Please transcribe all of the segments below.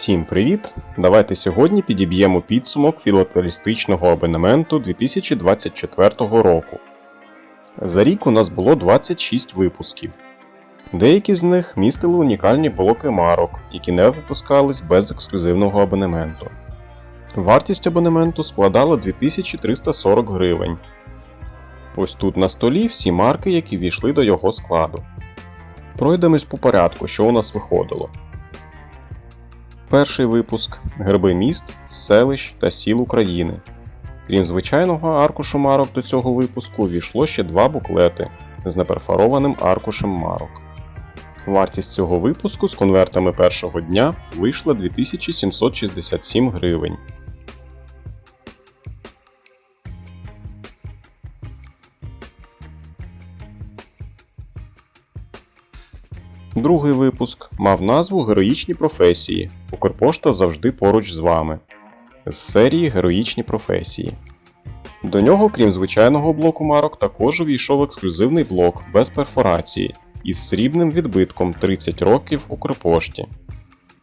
Всім привіт! Давайте сьогодні підіб'ємо підсумок філателістичного абонементу 2024 року. За рік у нас було 26 випусків. Деякі з них містили унікальні блоки марок, які не випускались без ексклюзивного абонементу. Вартість абонементу складала 2340 гривень. Ось тут на столі всі марки, які війшли до його складу. Пройдемось по порядку, що у нас виходило. Перший випуск Герби міст, селищ та сіл України. Крім звичайного аркушу марок до цього випуску війшло ще два буклети з неперфорованим аркушем марок. Вартість цього випуску з конвертами першого дня вийшла 2767 гривень. Другий випуск мав назву Героїчні професії. Укрпошта завжди поруч з вами. З серії Героїчні професії. До нього, крім звичайного блоку марок, також увійшов ексклюзивний блок без перфорації із срібним відбитком 30 років Укрпошті.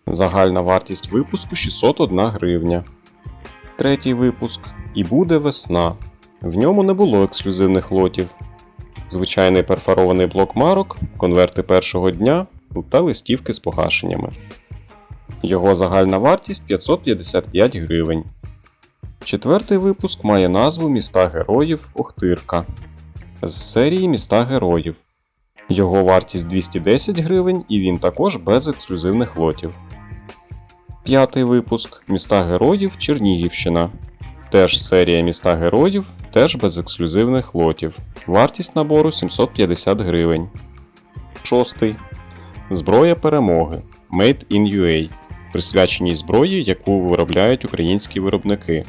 Загальна вартість випуску 601 гривня. Третій випуск І буде весна. В ньому не було ексклюзивних лотів. Звичайний перфорований блок марок, конверти першого дня та листівки з погашеннями. Його загальна вартість 555 гривень. Четвертий випуск має назву Міста Героїв Охтирка з серії Міста Героїв. Його вартість 210 гривень і він також без ексклюзивних лотів. П'ятий випуск Міста Героїв Чернігівщина. Теж серія Міста Героїв, теж без ексклюзивних лотів. Вартість набору 750 гривень. Шостий. Зброя перемоги Made in UA. Присвяченій зброї, яку виробляють українські виробники.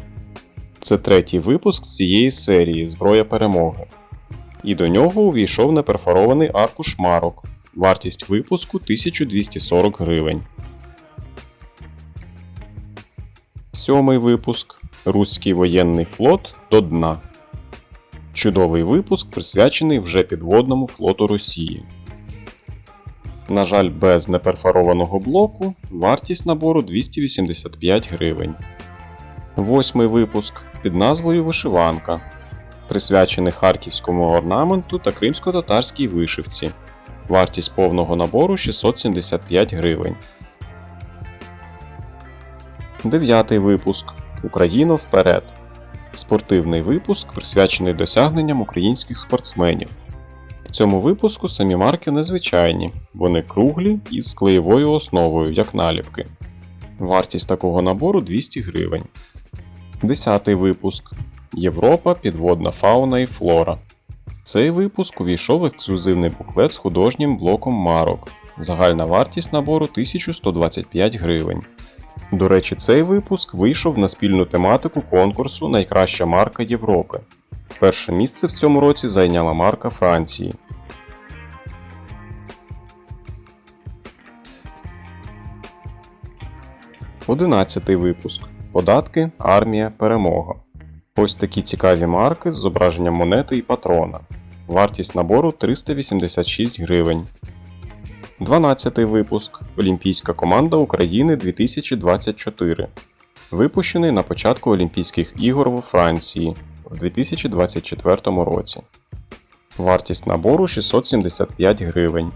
Це третій випуск цієї серії Зброя перемоги. І до нього увійшов неперфорований аркуш марок. Вартість випуску 1240 гривень. Сьомий випуск Руський воєнний флот до дна. Чудовий випуск присвячений вже підводному флоту Росії. На жаль, без неперфорованого блоку вартість набору 285 гривень. Восьмий випуск під назвою Вишиванка. Присвячений харківському орнаменту та кримсько-татарській вишивці. Вартість повного набору 675 гривень. Дев'ятий випуск Україна вперед. Спортивний випуск присвячений досягненням українських спортсменів. Цьому випуску самі марки незвичайні, вони круглі і з клеєвою основою, як наліпки. Вартість такого набору 200 гривень. Десятий випуск Європа, підводна фауна і флора. Цей випуск увійшов в ексклюзивний буклет з художнім блоком марок. Загальна вартість набору 1125 гривень. До речі, цей випуск вийшов на спільну тематику конкурсу Найкраща марка Європи. Перше місце в цьому році зайняла марка Франції. Одинадцятий випуск. Податки, армія, перемога. Ось такі цікаві марки з зображенням монети і патрона. Вартість набору 386 гривень. 12 випуск. Олімпійська команда України 2024. Випущений на початку Олімпійських ігор у Франції в 2024 році. Вартість набору 675 гривень.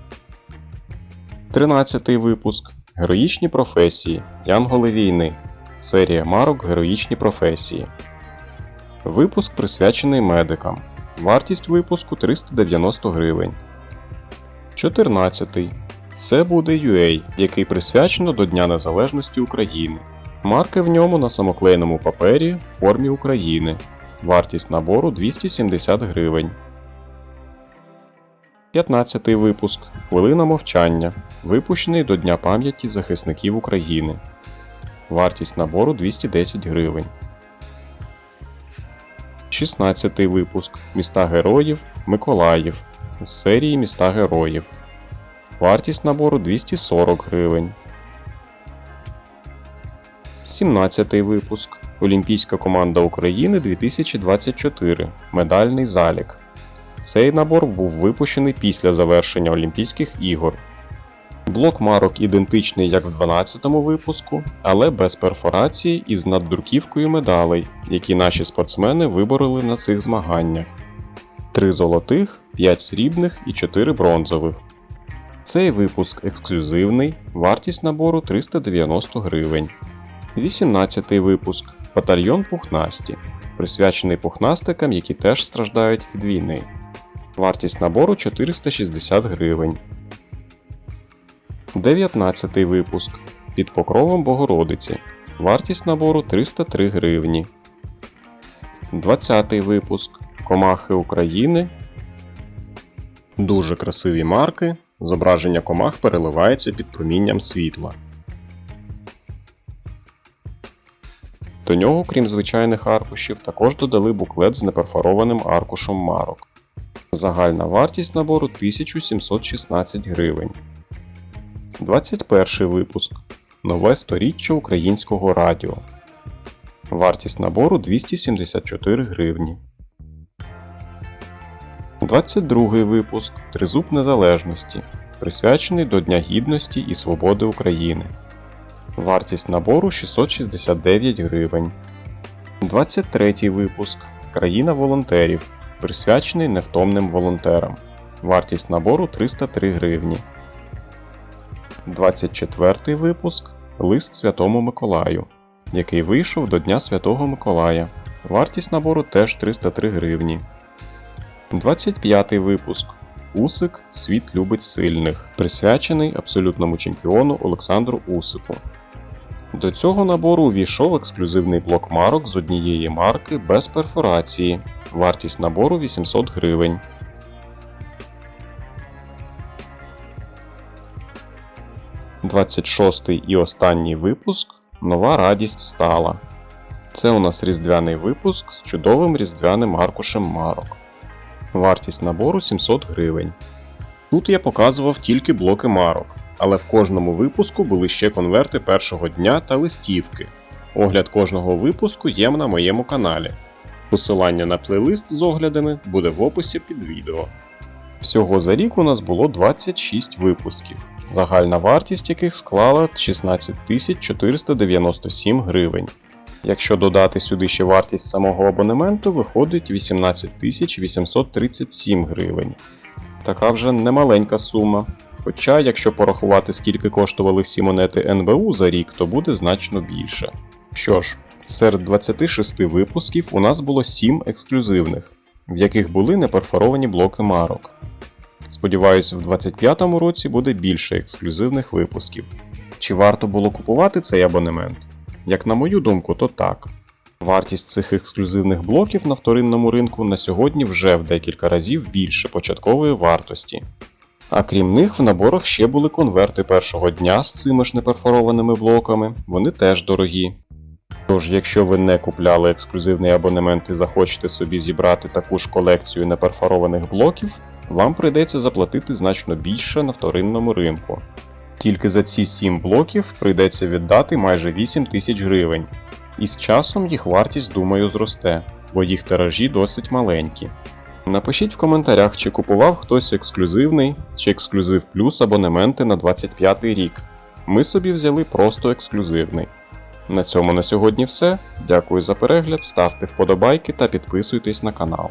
13 випуск. Героїчні професії. Янголи війни. Серія марок Героїчні професії. Випуск присвячений медикам. Вартість випуску 390 гривень. 14. Це буде UA, який присвячено до Дня Незалежності України. Марки в ньому на самоклейному папері в формі України. Вартість набору 270 гривень. 15 випуск. Хвилина мовчання. Випущений до Дня пам'яті захисників України. Вартість набору 210 гривень. 16 випуск. Міста Героїв Миколаїв. З серії Міста Героїв. Вартість набору 240 гривень. 17 випуск. Олімпійська команда України 2024. Медальний залік. Цей набор був випущений після завершення Олімпійських ігор. Блок марок ідентичний як в 12-му випуску, але без перфорації і з наддруківкою медалей, які наші спортсмени вибороли на цих змаганнях. 3 золотих, 5 срібних і 4 бронзових. Цей випуск ексклюзивний, вартість набору 390 гривень. 18-й випуск Батальйон Пухнасті, присвячений пухнастикам, які теж страждають від війни. Вартість набору 460 гривень. 19 випуск Під покровом Богородиці. Вартість набору 303 гривні. 20 випуск Комахи України. Дуже красиві марки. Зображення комах переливається під промінням світла. До нього, крім звичайних аркушів, також додали буклет з неперфорованим аркушем марок. Загальна вартість набору 1716 гривень. 21 випуск. Нове сторіччя українського радіо. Вартість набору 274 гривні. 22 випуск. Тризуб Незалежності. Присвячений до Дня Гідності і Свободи України. Вартість набору 669 гривень. 23 випуск. Країна волонтерів. Присвячений невтомним волонтерам. Вартість набору 303 гривні. 24 випуск Лист Святому Миколаю, який вийшов до Дня Святого Миколая. Вартість набору теж 303 гривні. 25 випуск Усик Світ любить сильних, присвячений абсолютному чемпіону Олександру Усику. До цього набору увійшов ексклюзивний блок марок з однієї марки без перфорації. Вартість набору 800 гривень. Двадцять шостий і останній випуск Нова радість стала. Це у нас різдвяний випуск з чудовим різдвяним аркушем марок. Вартість набору 700 гривень. Тут я показував тільки блоки марок, але в кожному випуску були ще конверти першого дня та листівки. Огляд кожного випуску є на моєму каналі. Посилання на плейлист з оглядами буде в описі під відео. Всього за рік у нас було 26 випусків, загальна вартість яких склала 16 497 гривень. Якщо додати сюди ще вартість самого абонементу, виходить 18 837 гривень. Така вже немаленька сума. Хоча, якщо порахувати, скільки коштували всі монети НБУ за рік, то буде значно більше. Що ж, серед 26 випусків у нас було 7 ексклюзивних, в яких були неперфоровані блоки марок. Сподіваюсь, в 25-му році буде більше ексклюзивних випусків. Чи варто було купувати цей абонемент? Як на мою думку, то так. Вартість цих ексклюзивних блоків на вторинному ринку на сьогодні вже в декілька разів більше початкової вартості. А крім них, в наборах ще були конверти першого дня з цими ж неперфорованими блоками, вони теж дорогі. Тож, якщо ви не купляли ексклюзивний абонемент і захочете собі зібрати таку ж колекцію неперфорованих блоків, вам прийдеться заплатити значно більше на вторинному ринку. Тільки за ці 7 блоків прийдеться віддати майже 8 тисяч гривень, і з часом їх вартість, думаю, зросте, бо їх тиражі досить маленькі. Напишіть в коментарях, чи купував хтось ексклюзивний чи ексклюзив плюс абонементи на 25 рік. Ми собі взяли просто ексклюзивний. На цьому на сьогодні все. Дякую за перегляд, ставте вподобайки та підписуйтесь на канал.